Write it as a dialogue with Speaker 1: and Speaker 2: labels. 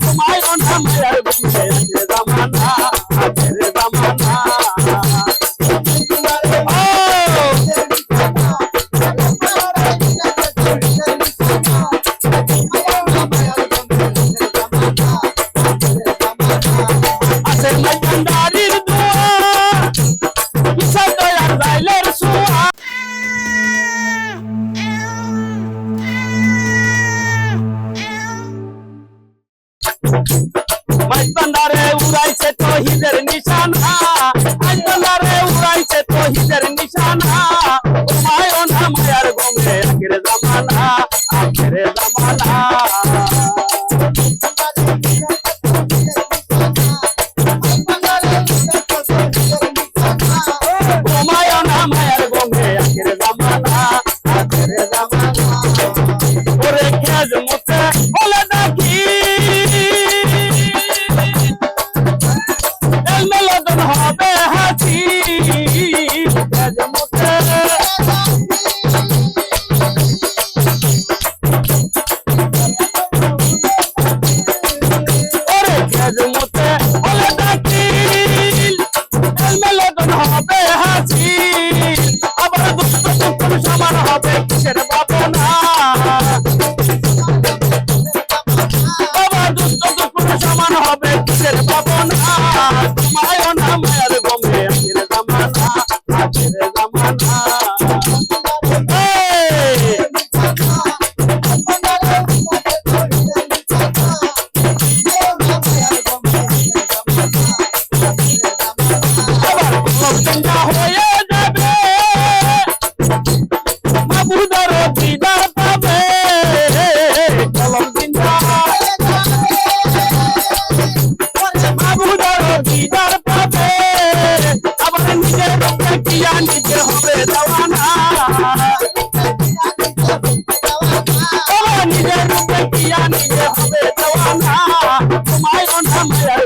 Speaker 1: Come on. right set হবে কিসের বাপনা বাবা দুষ্ট দুপুর সমান হবে কিসের বাপনা তোমায় না মায়ের গমে আখের জামানা আখের জামানা। Oh, yeah. পিটিয়া নিতে হবে দেওয়ানা নিজের পিটিয়া নিতে হবে দেওয়ানা তোমায় অন্ধ মায়ের